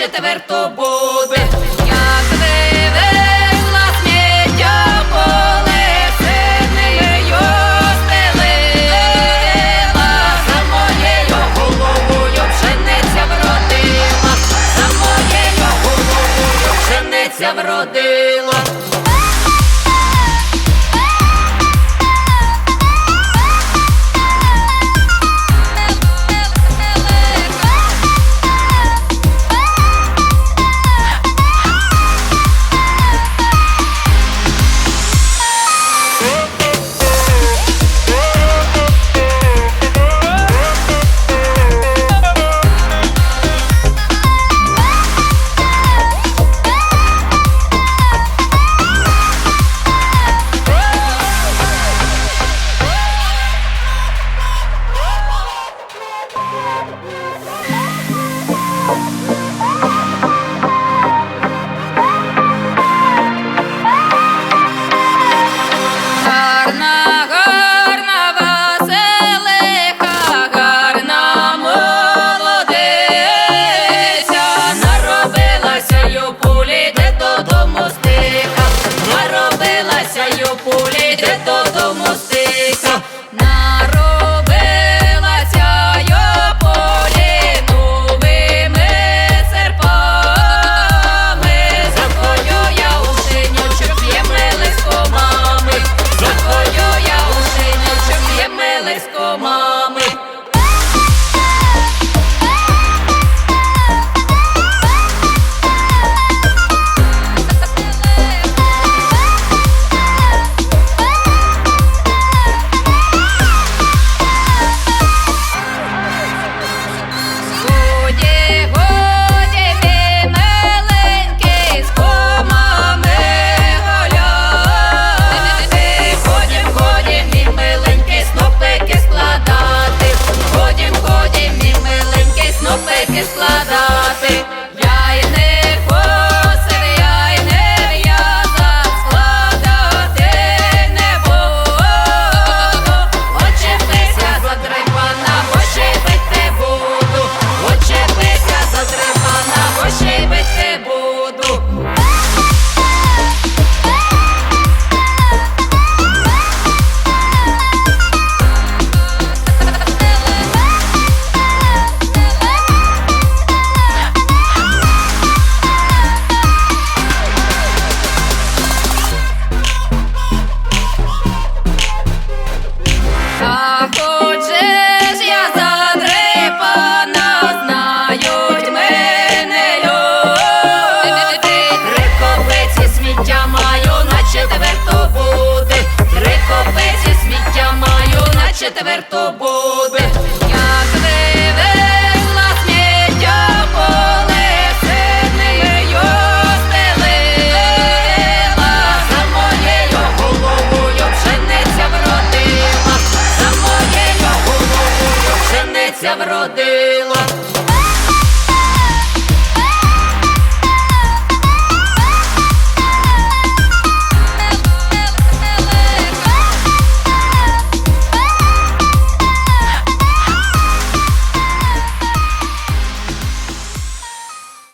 Ще тепер то буде. Passeio por letra todo четверто буде. Як вивезла сміття поле, за моєю головою пшениця вродила, за моєю головою пшениця вродила.